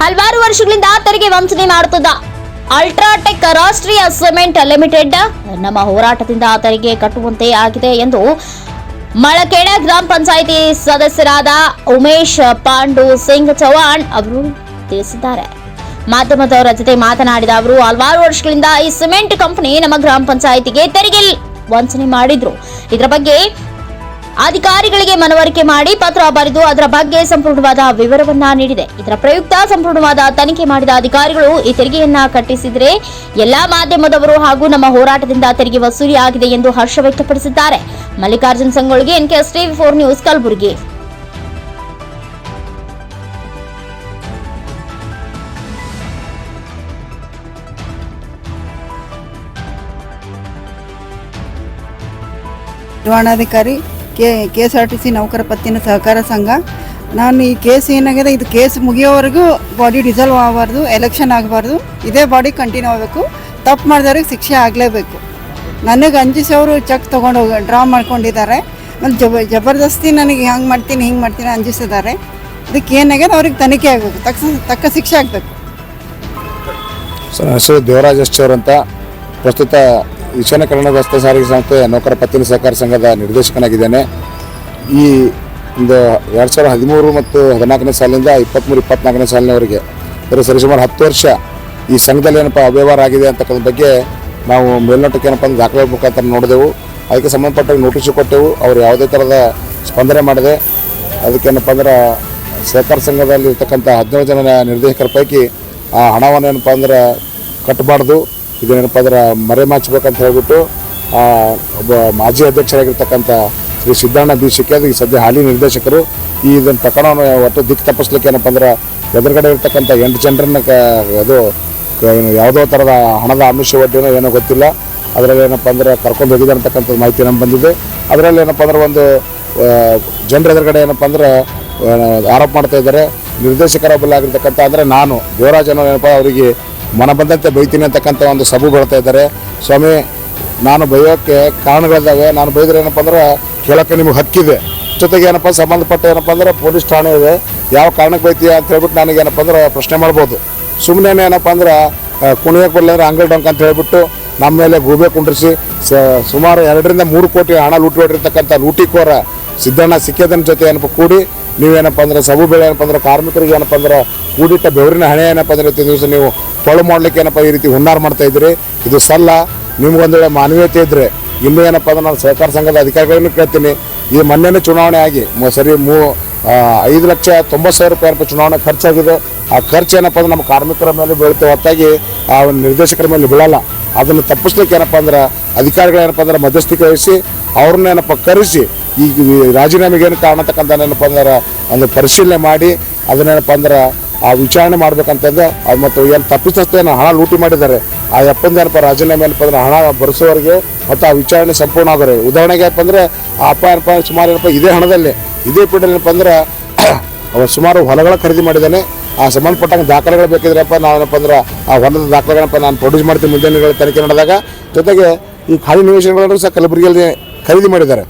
ಹಲವಾರು ವರ್ಷಗಳಿಂದ ತೆರಿಗೆ ವಂಚನೆ ಮಾಡುತ್ತಿದ್ದ ಅಲ್ಟ್ರಾಟೆಕ್ ರಾಷ್ಟ್ರೀಯ ಸಿಮೆಂಟ್ ಲಿಮಿಟೆಡ್ ನಮ್ಮ ಹೋರಾಟದಿಂದ ತೆರಿಗೆ ಕಟ್ಟುವಂತೆ ಆಗಿದೆ ಎಂದು ಮಳಕೇಡ ಗ್ರಾಮ ಪಂಚಾಯಿತಿ ಸದಸ್ಯರಾದ ಉಮೇಶ್ ಪಾಂಡು ಸಿಂಗ್ ಚೌಹಾಣ್ ಅವರು ತಿಳಿಸಿದ್ದಾರೆ. ಮಾಧ್ಯಮದವರ ಜೊತೆ ಮಾತನಾಡಿದ ಅವರು, ಹಲವಾರು ವರ್ಷಗಳಿಂದ ಈ ಸಿಮೆಂಟ್ ಕಂಪನಿ ನಮ್ಮ ಗ್ರಾಮ ಪಂಚಾಯಿತಿಗೆ ತೆರಿಗೆ ವಂಚನೆ ಮಾಡಿದ್ರು. ಇದರ ಬಗ್ಗೆ ಅಧಿಕಾರಿಗಳಿಗೆ ಮನವರಿಕೆ ಮಾಡಿ ಪತ್ರ ಬರೆದು ಅದರ ಬಗ್ಗೆ ಸಂಪೂರ್ಣವಾದ ವಿವರವನ್ನ ನೀಡಿದೆ. ಇದರ ಪ್ರಯುಕ್ತ ಸಂಪೂರ್ಣವಾದ ತನಿಖೆ ಮಾಡಿದ ಅಧಿಕಾರಿಗಳು ಈ ತೆರಿಗೆಯನ್ನ ಕಟ್ಟಿಸಿದರೆ ಎಲ್ಲಾ ಮಾಧ್ಯಮದವರು ಹಾಗೂ ನಮ್ಮ ಹೋರಾಟದಿಂದ ತೆರಿಗೆ ವಸೂಲಿ ಆಗಿದೆ ಎಂದು ಹರ್ಷ ವ್ಯಕ್ತಪಡಿಸಿದ್ದಾರೆ. Mallikarjun ಸಂಗೊಳ್ಗೆ NKS TV four news, Kalaburagi. ನಿರ್ವಹಣಾಧಿಕಾರಿ K K S R T C ನೌಕರ ಪತ್ತಿನ ಸಹಕಾರ ಸಂಘ. ನಾನು ಈ ಕೇಸ್ ಏನಾಗಿದೆ, ಇದು ಕೇಸ್ ಮುಗಿಯೋವರೆಗೂ ಬಾಡಿ ಡಿಸಲ್ವ್ ಆಗಬಾರ್ದು, ಎಲೆಕ್ಷನ್ ಆಗಬಾರ್ದು, ಇದೇ ಬಾಡಿ ಕಂಟಿನ್ಯೂ ಆಗಬೇಕು. ತಪ್ಪು ಮಾಡಿದವ್ರಿಗೆ ಶಿಕ್ಷೆ ಆಗಲೇಬೇಕು. ನನಗೆ ಅಂಜಿಸೋರು ಚೆಕ್ ತೊಗೊಂಡು ಡ್ರಾ ಮಾಡ್ಕೊಂಡಿದ್ದಾರೆ. ಮತ್ತು ಜಬ, ಜಬರ್ದಸ್ತಿ ನನಗೆ ಹಂಗೆ ಮಾಡ್ತೀನಿ, ಹಿಂಗೆ ಮಾಡ್ತೀನಿ ಅಂಜಿಸಿದ್ದಾರೆ. ಇದಕ್ಕೆ ಏನಾಗಿದೆ, ಅವ್ರಿಗೆ ತನಿಖೆ ಆಗಬೇಕು, ತಕ್ಕ ತಕ್ಕ ಶಿಕ್ಷೆ ಆಗಬೇಕು. ಹೆಸರು ದೇವರಾಜ್ ಅಂತ. ಪ್ರಸ್ತುತ ಈಶಾನ್ಯ ಕನ್ನಡ ರಸ್ತೆ ಸಾರಿಗೆ ಸಂಸ್ಥೆ ನೌಕರ ಪತ್ತಿನ ಸಹಕಾರ ಸಂಘದ ನಿರ್ದೇಶಕನಾಗಿದ್ದೇನೆ. ಈ ಒಂದು ಎರಡು ಸಾವಿರದ ಹದಿಮೂರು ಮತ್ತು ಹದಿನಾಲ್ಕನೇ ಸಾಲಿನಿಂದ ಇಪ್ಪತ್ತ್ಮೂರು ಇಪ್ಪತ್ನಾಲ್ಕನೇ ಸಾಲಿನವರೆಗೆ, ಅಂದರೆ ಸರಿಸುಮಾರು ಹತ್ತು ವರ್ಷ ಈ ಸಂಘದಲ್ಲಿ ಏನಪ್ಪ ಅವ್ಯವಹಾರ ಆಗಿದೆ ಅಂತಕ್ಕಂಥ ಬಗ್ಗೆ ನಾವು ಮೇಲ್ನೋಟಕ್ಕೆ ಏನಪ್ಪ ಅಂದ್ರೆ ದಾಖಲೆ ಮುಖಾಂತರ ನೋಡಿದೆವು. ಅದಕ್ಕೆ ಸಂಬಂಧಪಟ್ಟ ನೋಟಿಸು ಕೊಟ್ಟೆವು. ಅವರು ಯಾವುದೇ ಥರದ ಸ್ಪಂದನೆ ಮಾಡಿದೆ ಅದಕ್ಕೇನಪ್ಪ ಅಂದ್ರೆ ಸಹಕಾರ ಸಂಘದಲ್ಲಿ ಇರ್ತಕ್ಕಂಥ ಹದಿನೇಳು ಜನ ನಿರ್ದೇಶಕರ ಪೈಕಿ ಆ ಹಣವನ್ನು ಏನಪ್ಪ ಅಂದ್ರೆ ಕಟ್ಟಬಾರ್ದು. ಇದೇನಪ್ಪ ಅಂದ್ರೆ ಮರೆಮಾಚಬೇಕಂತ ಹೇಳ್ಬಿಟ್ಟು ಒಬ್ಬ ಮಾಜಿ ಅಧ್ಯಕ್ಷರಾಗಿರ್ತಕ್ಕಂಥ ಶ್ರೀ ಸಿದ್ದಣ್ಣ ಬಿ ಅದು ಈ ಸದ್ಯ ಹಾಲಿ ನಿರ್ದೇಶಕರು ಈ ಇದನ್ನು ಪ್ರಕರಣವನ್ನು ಒಟ್ಟು ದಿಕ್ಕು ತಪ್ಪಿಸ್ಲಿಕ್ಕೆ ಏನಪ್ಪ ಅಂದ್ರೆ ಎದುರುಗಡೆ ಇರ್ತಕ್ಕಂಥ ಎಂಟು ಜನರನ್ನ ಅದು ಯಾವುದೋ ಥರದ ಹಣದ ಆಮಿಷ ಒಡ್ಡಿನೋ ಏನೋ ಗೊತ್ತಿಲ್ಲ. ಅದರಲ್ಲಿ ಏನಪ್ಪ ಅಂದ್ರೆ ಕರ್ಕೊಂಡು ಹೋಗಿದೆ ಅಂತಕ್ಕಂಥ ಮಾಹಿತಿ ನಮ್ಗೆ ಬಂದಿದೆ. ಅದರಲ್ಲಿ ಏನಪ್ಪ ಅಂದ್ರೆ ಒಂದು ಜನರ ಎದುರುಗಡೆ ಏನಪ್ಪ ಅಂದ್ರೆ ಆರೋಪ ಮಾಡ್ತಾ ಇದ್ದಾರೆ. ನಿರ್ದೇಶಕರ ಬಲ್ಲಾಗಿರ್ತಕ್ಕಂಥ ಅಂದರೆ ನಾನು, ದೇವರಾಜ್ ಅನ್ನೋ ಏನಪ್ಪ ಅವರಿಗೆ ಮನ ಬಂದಂತೆ ಬೈತೀನಿ ಅಂತಕ್ಕಂಥ ಒಂದು ಸಭು ಬರ್ತಾ ಇದ್ದಾರೆ. ಸ್ವಾಮಿ, ನಾನು ಬೈಯೋಕ್ಕೆ ಕಾರಣಗಳಿದ್ದಾವೆ ನಾನು ಬೈದ್ರೆ ಏನಪ್ಪ ಅಂದ್ರೆ ಕೇಳೋಕ್ಕೆ ನಿಮಗೆ ಹಕ್ಕಿದೆ. ಜೊತೆಗೆ ಏನಪ್ಪ, ಸಂಬಂಧಪಟ್ಟ ಏನಪ್ಪ ಅಂದ್ರೆ ಪೊಲೀಸ್ ಠಾಣೆ ಇದೆ. ಯಾವ ಕಾರಣಕ್ಕೆ ಬೈತೀಯ ಅಂತ ಹೇಳ್ಬಿಟ್ಟು ನನಗೆ ಏನಪ್ಪ ಅಂದ್ರೆ ಪ್ರಶ್ನೆ ಮಾಡ್ಬೋದು. ಸುಮ್ಮನೆ ಏನಪ್ಪ ಅಂದ್ರೆ ಕುಣಿಯೋಕೆ ಬರಲಿ ಅಂದ್ರೆ ಅಂಗಲ್ ಡಂಕ್ ಅಂತ ಹೇಳ್ಬಿಟ್ಟು ನಮ್ಮ ಮೇಲೆ ಗೂಬೆ ಕುಂಡ್ರಿಸಿ ಸುಮಾರು ಎರಡರಿಂದ ಮೂರು ಕೋಟಿ ಹಣ ಲೂಟಿ ಹೊಡಿರ್ತಕ್ಕಂಥ ಲೂಟಿಕೋರ ಸಿದ್ದಣ್ಣ ಸಿಕ್ಕೇದನ ಜೊತೆ ಏನಪ್ಪ ಕೂಡಿ, ನೀವೇನಪ್ಪ ಅಂದ್ರೆ ಸಬು ಬೆಳೆ ಏನಪ್ಪ ಅಂದ್ರೆ ಕಾರ್ಮಿಕರಿಗೆ ಏನಪ್ಪ ಅಂದ್ರೆ ಕೂಡಿಟ್ಟ ಬೆವರಿನ ಹಣೆ ಏನಪ್ಪ ಅಂದ್ರೆ ದಿವಸ ನೀವು ಪೊಳು ಮಾಡ್ಲಿಕ್ಕೆ ಏನಪ್ಪ ಈ ರೀತಿ ಹುನ್ನಾರ ಮಾಡ್ತಾ ಇದ್ರಿ ಇದು ಸಲ್ಲ. ನಿಮ್ಗೊಂದು ವೇಳೆ ಮಾನವೀಯತೆ ಇದ್ದರೆ ಇನ್ನೂ ಏನಪ್ಪ ಅಂದ್ರೆ ನಾನು ಸಹಕಾರ ಸಂಘದ ಅಧಿಕಾರಿಗಳನ್ನು ಕೇಳ್ತೀನಿ. ಈ ಮೊನ್ನೆನೇ ಚುನಾವಣೆ ಆಗಿ ಸರಿ, ಮೂ ಐದು ಲಕ್ಷ ತೊಂಬತ್ತು ಸಾವಿರ ರೂಪಾಯಿ ರೂಪಾಯಿ ಚುನಾವಣೆ ಖರ್ಚಾಗಿದೆ. ಆ ಖರ್ಚು ಏನಪ್ಪ ಅಂದ್ರೆ ನಮ್ಮ ಕಾರ್ಮಿಕರ ಮೇಲೆ ಬೀಳುತ್ತೆ. ಹೊತ್ತಾಗಿ ಆ ಒಂದು ನಿರ್ದೇಶಕರ ಮೇಲೆ ಬೀಳಲ್ಲ. ಅದನ್ನು ತಪ್ಪಿಸ್ಲಿಕ್ಕೆ ಏನಪ್ಪ ಅಂದ್ರೆ ಅಧಿಕಾರಿಗಳೇನಪ್ಪ ಅಂದ್ರೆ ಮಧ್ಯಸ್ಥಿಕೆ ವಹಿಸಿ, ಅವ್ರನ್ನ ಏನಪ್ಪ ಕರೆಸಿ ಈಗ ಈ ರಾಜೀನಾಮೆಗೆ ಏನು ಕಾರಣ ಅಂತಕ್ಕಂಥ ಏನಪ್ಪ ಅಂದ್ರೆ ಒಂದು ಪರಿಶೀಲನೆ ಮಾಡಿ ಅದನ್ನೇನಪ್ಪ ಅಂದ್ರೆ ಆ ವಿಚಾರಣೆ ಮಾಡ್ಬೇಕಂತಂದ್ರೆ ಅದು ಮತ್ತು ಏನು ತಪ್ಪಿಸ್ತೇನೆ ಹಣ ಲೂಟಿ ಮಾಡಿದ್ದಾರೆ. ಆ ಎಪ್ಪಂದು ಏನಪ್ಪ ರಾಜೀನಾಮೆ ಏನಪ್ಪ ಅಂದ್ರೆ ಹಣ ಬರೆಸೋವರೆಗೆ ಮತ್ತು ಆ ವಿಚಾರಣೆ ಸಂಪೂರ್ಣ ಆಗೋರೆ. ಉದಾಹರಣೆಗೆ ಏನಪ್ಪ ಅಂದ್ರೆ ಆ ಅಪ್ಪ ಏನಪ್ಪ ಸುಮಾರು ಏನಪ್ಪ, ಇದೇ ಹಣದಲ್ಲಿ, ಇದೇ ಏನಪ್ಪ ಅಂದ್ರೆ, ಅವರು ಸುಮಾರು ಹೊಲಗಳ ಖರೀದಿ ಮಾಡಿದ್ದಾನೆ. ಆ ಸಂಬಂಧಪಟ್ಟಂಗೆ ದಾಖಲೆಗಳು ಬೇಕಿದ್ರಪ್ಪ ನಾವೇನಪ್ಪ ಅಂದ್ರೆ, ಆ ಹೊಲದ ದಾಖಲೆಗಳಪ್ಪ ನಾನು ಪ್ರೊಡ್ಯೂಸ್ ಮಾಡ್ತೀನಿ ಮುಂದಿನ ದಿನಗಳ ತನಿಖೆ ನಡೆದಾಗ, ಜೊತೆಗೆ ಈ ಖಾಲಿ ನಿವೇಶನಗಳನ್ನು ಸಹ ಕಲಬುರಗಿಯಲ್ಲಿ ಖರೀದಿ ಮಾಡಿದ್ದಾರೆ.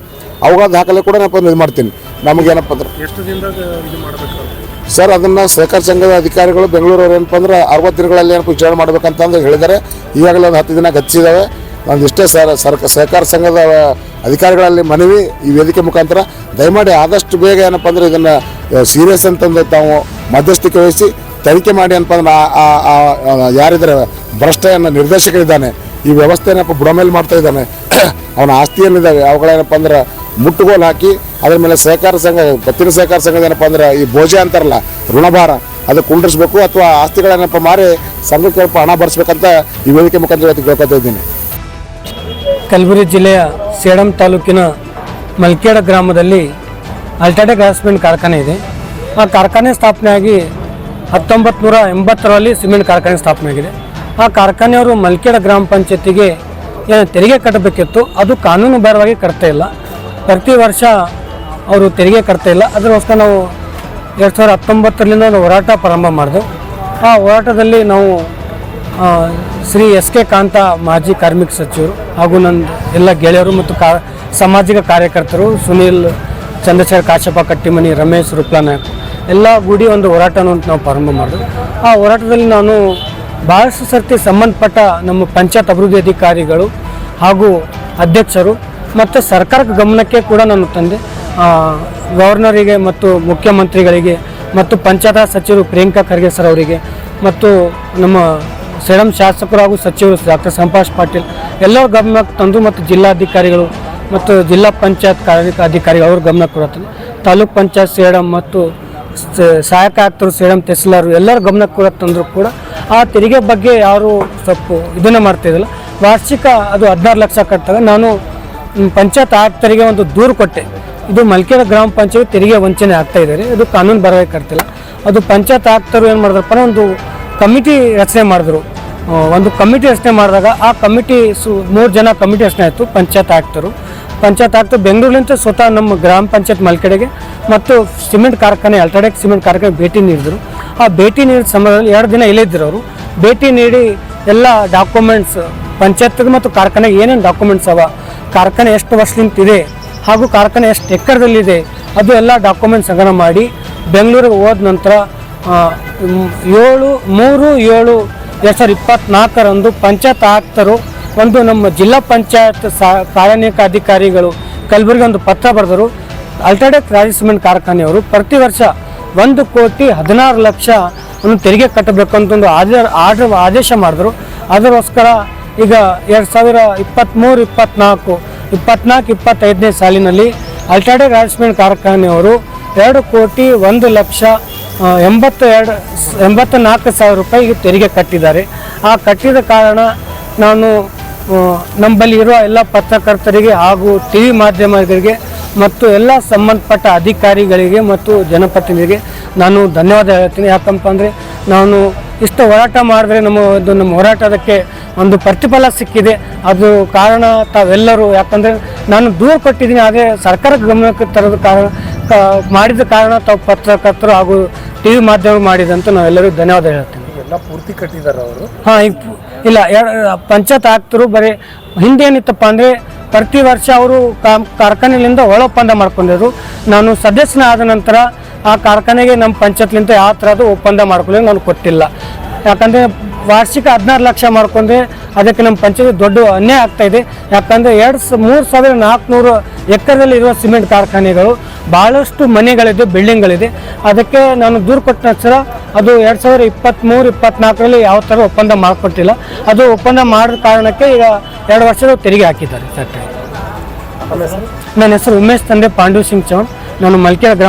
ಅವುಗಳ ದಾಖಲೆ ಕೂಡ ನಾನು ಇದು ಮಾಡ್ತೀನಿ. ನಮಗೇನಪ್ಪ ಅಂದ್ರೆ ಎಷ್ಟು ದಿನದಾಗ ಸರ್, ಅದನ್ನು ಸಹಕಾರ ಸಂಘದ ಅಧಿಕಾರಿಗಳು ಬೆಂಗಳೂರವ್ರು ಏನಪ್ಪ ಅಂದ್ರೆ ಅರವತ್ತು ದಿನಗಳಲ್ಲಿ ಏನಪ್ಪ ವಿಚಾರಣೆ ಮಾಡ್ಬೇಕಂತಂದು ಹೇಳಿದ್ದಾರೆ. ಈಗಾಗಲೇ ಒಂದು ಹತ್ತು ದಿನ ಗತಿಸಿದ್ದಾವೆ ಒಂದಿಷ್ಟೇ ಇಷ್ಟೇ ಸರ್ ಸರ್ಕ ಸಹಕಾರ ಸಂಘದ ಅಧಿಕಾರಿಗಳಲ್ಲಿ ಮನವಿ ಈ ವೇದಿಕೆ ಮುಖಾಂತರ. ದಯಮಾಡಿ ಆದಷ್ಟು ಬೇಗ ಏನಪ್ಪ ಅಂದ್ರೆ ಇದನ್ನು ಸೀರಿಯಸ್ ಅಂತಂದು ತಾವು ಮಧ್ಯಸ್ಥಿಕೆ ವಹಿಸಿ ತನಿಖೆ ಮಾಡಿ ಏನಪ್ಪ ಆ ಯಾರಿದ್ದಾರೆ ಅನ್ನೋ ನಿರ್ದೇಶಕರಿದ್ದಾನೆ. ಈ ವ್ಯವಸ್ಥೆ ಏನಪ್ಪ ಬುಡಮೇಲೆ ಮಾಡ್ತಾ ಇದ್ದಾನೆ. ಅವನ ಆಸ್ತಿ ಏನಿದ್ದಾವೆ ಅವುಗಳೇನಪ್ಪ ಅಂದ್ರೆ ಮುಟ್ಟುಗೋಲು ಹಾಕಿ ಅದ್ರ ಮೇಲೆ ಸಹಕಾರ ಸಂಘ ಪತ್ತಿನ ಸಹಕಾರ ಸಂಘದ ಏನಪ್ಪ ಅಂದ್ರೆ ಈ ಭೋಜೆ ಅಂತಾರಲ್ಲ, ಋಣಭಾರ, ಅದು ಕುಂಡ್ರಿಸ್ಬೇಕು ಅಥವಾ ಆಸ್ತಿಗಳೇನಪ್ಪ ಮಾರಿ ಸಂಘಕ್ಕೆ ಸ್ವಲ್ಪ ಹಣ ಬರ್ಸ್ಬೇಕಂತ ಈ ವೇದಿಕೆ ಮುಖಾಂತರ ಇವತ್ತು ಕೇಳ್ಕೊತಾ ಇದ್ದೀನಿ. ಕಲಬುರಗಿ ಜಿಲ್ಲೆಯ ಸೇಡಂ ತಾಲೂಕಿನ ಮಲ್ಕೇಡ ಗ್ರಾಮದಲ್ಲಿ ಅಲ್ಟಾಟೆಕ್ ಸಿಮೆಂಟ್ ಕಾರ್ಖಾನೆ ಇದೆ. ಆ ಕಾರ್ಖಾನೆ ಸ್ಥಾಪನೆಯಾಗಿ ಹತ್ತೊಂಬತ್ತು ನೂರ ಎಂಬತ್ತರಲ್ಲಿ ಸಿಮೆಂಟ್ ಕಾರ್ಖಾನೆ ಸ್ಥಾಪನೆ ಆಗಿದೆ. ಆ ಕಾರ್ಖಾನೆಯವರು ಮಲ್ಕೇಡ ಗ್ರಾಮ ಪಂಚಾಯತಿಗೆ ತೆರಿಗೆ ಕಟ್ಟಬೇಕಿತ್ತು. ಅದು ಕಾನೂನುಬಾರವಾಗಿ ಕಟ್ತಾ ಇಲ್ಲ. ಪ್ರತಿ ವರ್ಷ ಅವರು ತೆರಿಗೆ ಕಟ್ತಾ ಇಲ್ಲ. ಅದಕ್ಕೋಸ್ಕರ ನಾವು ಎರಡು ಸಾವಿರದ ಹತ್ತೊಂಬತ್ತರಲ್ಲಿಂದ ಒಂದು ಹೋರಾಟ ಪ್ರಾರಂಭ ಮಾಡಿದೆವು. ಆ ಹೋರಾಟದಲ್ಲಿ ನಾವು ಶ್ರೀ ಎಸ್ ಕೆ ಕಾಂತ ಮಾಜಿ ಕಾರ್ಮಿಕ ಸಚಿವರು ಹಾಗೂ ನನ್ನ ಎಲ್ಲ ಗೆಳೆಯರು ಮತ್ತು ಕಾ, ಸಾಮಾಜಿಕ ಕಾರ್ಯಕರ್ತರು ಸುನೀಲ್, ಚಂದ್ರಶೇಖರ್ ಕಾಶಪ್ಪ, ಕಟ್ಟಿಮನಿ, ರಮೇಶ್ ರುಪ್ಲಾ ನಾಯಕ್ ಎಲ್ಲ ಗೂಡಿ ಒಂದು ಹೋರಾಟವನ್ನು ಅಂತ ನಾವು ಪ್ರಾರಂಭ ಮಾಡಿದ್ವಿ. ಆ ಹೋರಾಟದಲ್ಲಿ ನಾನು ಭಾಳಷ್ಟು ಸರ್ತಿ ಸಂಬಂಧಪಟ್ಟ ನಮ್ಮ ಪಂಚಾಯತ್ ಅಭಿವೃದ್ಧಿ ಅಧಿಕಾರಿಗಳು ಹಾಗೂ ಅಧ್ಯಕ್ಷರು ಮತ್ತು ಸರ್ಕಾರಕ್ಕೆ ಗಮನಕ್ಕೆ ಕೂಡ ನಾನು ತಂದೆ ಗವರ್ನರಿಗೆ ಮತ್ತು ಮುಖ್ಯಮಂತ್ರಿಗಳಿಗೆ ಮತ್ತು ಪಂಚಾಯತ್ ಸಚಿವರು ಪ್ರಿಯಾಂಕಾ ಖರ್ಗೆ ಸರ್ ಅವರಿಗೆ ಮತ್ತು ನಮ್ಮ ಸೇಡಂ ಶಾಸಕರು ಹಾಗೂ ಸಚಿವರು ಡಾಕ್ಟರ್ ಸಂಭಾಷ್ ಪಾಟೀಲ್, ಎಲ್ಲರ ಗಮನಕ್ಕೆ ತಂದು ಮತ್ತು ಜಿಲ್ಲಾಧಿಕಾರಿಗಳು ಮತ್ತು ಜಿಲ್ಲಾ ಪಂಚಾಯತ್ ಕಾರ್ಯ ಅಧಿಕಾರಿಗಳು ಅವ್ರ ಗಮನಕ್ಕೆ ಕೊಡುತ್ತಾರೆ ತಾಲೂಕ್ ಪಂಚಾಯತ್ ಸೇಡಂ ಮತ್ತು ಸಹಾಯಕ ಆಯುಕ್ತರು ಸೇಡಂ ತಹಸೀಲ್ದಾರ್ ಎಲ್ಲರ ಗಮನಕ್ಕೆ ಕೂಡ ತಂದರೂ ಕೂಡ ಆ ತೆರಿಗೆ ಬಗ್ಗೆ ಯಾರು ಸ್ವಲ್ಪ ಇದನ್ನು ಮಾಡ್ತಾಯಿದ್ದಿಲ್ಲ ವಾರ್ಷಿಕ ಅದು ಹದಿನಾರು ಲಕ್ಷ ಕಟ್ಟಿದಾಗ ನಾನು ಪಂಚಾಯತ್ ಆಯುಕ್ತರಿಗೆ ಒಂದು ದೂರು ಕೊಟ್ಟೆ. ಇದು ಮಲ್ಕೇರ ಗ್ರಾಮ ಪಂಚಾಯತ್ ತೆರಿಗೆ ವಂಚನೆ ಆಗ್ತಾ ಇದ್ದಾರೆ. ಇದು ಕಾನೂನು ಬರಬೇಕಾಗ್ತಿಲ್ಲ ಅದು ಪಂಚಾಯತ್ ಆಯುಕ್ತರು ಏನು ಮಾಡಿದ್ರಪ್ಪ ಒಂದು ಕಮಿಟಿ ರಚನೆ ಮಾಡಿದ್ರು. ಒಂದು ಕಮಿಟಿ ರಚನೆ ಮಾಡಿದಾಗ ಆ ಕಮಿಟಿ ಸು, ಮೂರು ಜನ ಕಮಿಟಿ ರಚನೆ ಆಯಿತು ಪಂಚಾಯತ್ ಆಯುಕ್ತರು. ಪಂಚಾಯತ್ ಆಯುಕ್ತರು ಬೆಂಗಳೂರಿನಿಂದ ಸ್ವತಃ ನಮ್ಮ ಗ್ರಾಮ ಪಂಚಾಯತ್ ಮಲ್ಕೆಡೆಗೆ ಮತ್ತು ಸಿಮೆಂಟ್ ಕಾರ್ಖಾನೆ ಅಲ್ಟ್ರಾಡೆಕ್ ಸಿಮೆಂಟ್ ಕಾರ್ಖಾನೆ ಭೇಟಿ ನೀಡಿದರು. ಆ ಭೇಟಿ ನೀಡಿದ ಸಮಯದಲ್ಲಿ ಎರಡು ದಿನ ಇಲ್ಲಿದ್ದರು ಅವರು. ಭೇಟಿ ನೀಡಿ ಎಲ್ಲ ಡಾಕ್ಯುಮೆಂಟ್ಸ್ ಪಂಚಾಯತ್ಗೆ ಮತ್ತು ಕಾರ್ಖಾನೆಗೆ ಏನೇನು ಡಾಕ್ಯುಮೆಂಟ್ಸ್ ಅವ ಕಾರ್ಖಾನೆ ಎಷ್ಟು ವರ್ಷದಿಂದ ಇದೆ ಹಾಗೂ ಕಾರ್ಖಾನೆ ಎಷ್ಟು ಎಕ್ಕರದಲ್ಲಿದೆ ಅದು ಎಲ್ಲ ಡಾಕ್ಯುಮೆಂಟ್ ಸಂಗ್ರಹ ಮಾಡಿ ಬೆಂಗಳೂರಿಗೆ ಹೋದ ನಂತರ ಏಳು, ಮೂರು, ಏಳು, ಎರಡು ಸಾವಿರದ ಇಪ್ಪತ್ತ್ನಾಲ್ಕರಂದು ಪಂಚಾಯತ್ ಆಯುಕ್ತರು ಒಂದು ನಮ್ಮ ಜಿಲ್ಲಾ ಪಂಚಾಯತ್ ಸಾ ಅಧಿಕಾರಿಗಳು ಕಲಬುರಗಿ ಒಂದು ಪತ್ರ ಬರೆದರು. ಅಲ್ಟ್ರಾಟೆಕ್ ರಾಜ್ ಸಿಮೆಂಟ್ ಕಾರ್ಖಾನೆಯವರು ಪ್ರತಿ ವರ್ಷ ಒಂದು ಕೋಟಿ ಹದಿನಾರು ಲಕ್ಷ ಒಂದು ತೆರಿಗೆ ಕಟ್ಟಬೇಕು ಅಂತ ಒಂದು ಆದೇಶ ಮಾಡಿದ್ರು. ಅದಕ್ಕೋಸ್ಕರ ಈಗ ಎರಡು ಸಾವಿರ ಇಪ್ಪತ್ತ್ಮೂರು ಇಪ್ಪತ್ತ್ನಾಲ್ಕು ಇಪ್ಪತ್ನಾಲ್ಕು, ಇಪ್ಪತ್ತೈದನೇ ಸಾಲಿನಲ್ಲಿ ಅಲ್ಟ್ರಾಟೆಕ್ ರಾಜ್ ಸಿಮೆಂಟ್ ಕಾರ್ಖಾನೆಯವರು ಎರಡು ಕೋಟಿ ಒಂದು ಲಕ್ಷ ಎಂಬತ್ತು ಎರಡು ಎಂಬತ್ತ ನಾಲ್ಕು ಸಾವಿರ ರೂಪಾಯಿಗೆ ತೆರಿಗೆ ಕಟ್ಟಿದ್ದಾರೆ. ಆ ಕಟ್ಟಿದ ಕಾರಣ ನಾನು ನಮ್ಮಲ್ಲಿ ಇರುವ ಎಲ್ಲ ಪತ್ರಕರ್ತರಿಗೆ ಹಾಗೂ ಟಿ ವಿ ಮಾಧ್ಯಮಗಳಿಗೆ ಮತ್ತು ಎಲ್ಲ ಸಂಬಂಧಪಟ್ಟ ಅಧಿಕಾರಿಗಳಿಗೆ ಮತ್ತು ಜನಪ್ರತಿನಿಧಿಗೆ ನಾನು ಧನ್ಯವಾದ ಹೇಳ್ತೀನಿ. ಯಾಕಂತ ಅಂದರೆ ನಾನು ಇಷ್ಟು ಹೋರಾಟ ಮಾಡಿದ್ರೆ ನಮ್ಮ ಒಂದು ನಮ್ಮ ಹೋರಾಟದಕ್ಕೆ ಒಂದು ಪ್ರತಿಫಲ ಸಿಕ್ಕಿದೆ. ಅದು ಕಾರಣ ತಾವೆಲ್ಲರೂ ಯಾಕಂದರೆ ನಾನು ದೂರ ಕೊಟ್ಟಿದ್ದೀನಿ ಆದರೆ ಸರ್ಕಾರಕ್ಕೆ ಗಮನಕ್ಕೆ ತರೋದು ಕಾರಣ ಮಾಡಿದ ಕಾರಣ ತಾವು ಪತ್ರಕರ್ತರು ಹಾಗೂ ಟಿ ವಿ ಮಾಧ್ಯಮ ಮಾಡಿದಂತ ನಾವೆಲ್ಲರಿಗೂ ಧನ್ಯವಾದ ಹೇಳ್ತೀನಿ. ಎಲ್ಲ ಪೂರ್ತಿ ಕಟ್ಟಿದ್ದಾರೆ ಅವರು? ಹಾಂ ಈಗ ಇಲ್ಲ ಪಂಚಾಯತ್ ಆಗ್ತರು ಬರೀ ಹಿಂದೆ ಏನಿತ್ತಪ್ಪ ಅಂದರೆ ಪ್ರತಿ ವರ್ಷ ಅವರು ಕಾರ್ಖಾನೆಯಿಂದ ಒಳ ಒಪ್ಪಂದ ಮಾಡ್ಕೊಂಡಿದ್ರು ನಾನು ಸದಸ್ಯನಾದ ನಂತರ ಆ ಕಾರ್ಖಾನೆಗೆ ನಮ್ಮ ಪಂಚಾಯತ್ಲಿಂದ ಯಾವ ಥರದ್ದು ಒಪ್ಪಂದ ಮಾಡ್ಕೊಳ್ಳಿ ನಾನು ಕೊಟ್ಟಿಲ್ಲ ಯಾಕಂದರೆ ವಾರ್ಷಿಕ ಹದಿನಾರು ಲಕ್ಷ ಮಾಡ್ಕೊಂಡ್ರೆ ಅದಕ್ಕೆ ನಮ್ಮ ಪಂಚಾಯತ್ ದೊಡ್ಡ ಅನ್ಯಾಯ ಆಗ್ತಾ ಇದೆ. ಯಾಕಂದರೆ ಎರಡು ಸ ಮೂರು ಸಾವಿರ ನಾಲ್ಕುನೂರು ಎಕರೆದಲ್ಲಿ ಇರುವ ಸಿಮೆಂಟ್ ಕಾರ್ಖಾನೆಗಳು ಭಾಳಷ್ಟು ಮನೆಗಳಿದೆ ಬಿಲ್ಡಿಂಗ್ಗಳಿದೆ. ಅದಕ್ಕೆ ನಾನು ದೂರು ಕೊಟ್ಟ ನಂತರ ಅದು ಎರಡು ಸಾವಿರ ಇಪ್ಪತ್ತ್ಮೂರು ಇಪ್ಪತ್ನಾಲ್ಕರಲ್ಲಿ ಯಾವ ಥರ ಒಪ್ಪಂದ ಮಾಡಿಕೊಟ್ಟಿಲ್ಲ. ಅದು ಒಪ್ಪಂದ ಮಾಡಿದ ಕಾರಣಕ್ಕೆ ಈಗ ಎರಡು ವರ್ಷದ ತೆರಿಗೆ ಹಾಕಿದ್ದಾರೆ ಸರ್ ನನ್ನ ಹೆಸರು ಉಮೇಶ್ ತಂದೆ ಪಾಂಡು ಸಿಂಗ್ ಚೌನ್ ನಾನು ಮಲ್ಕೇರ ಗ್ರಾಮ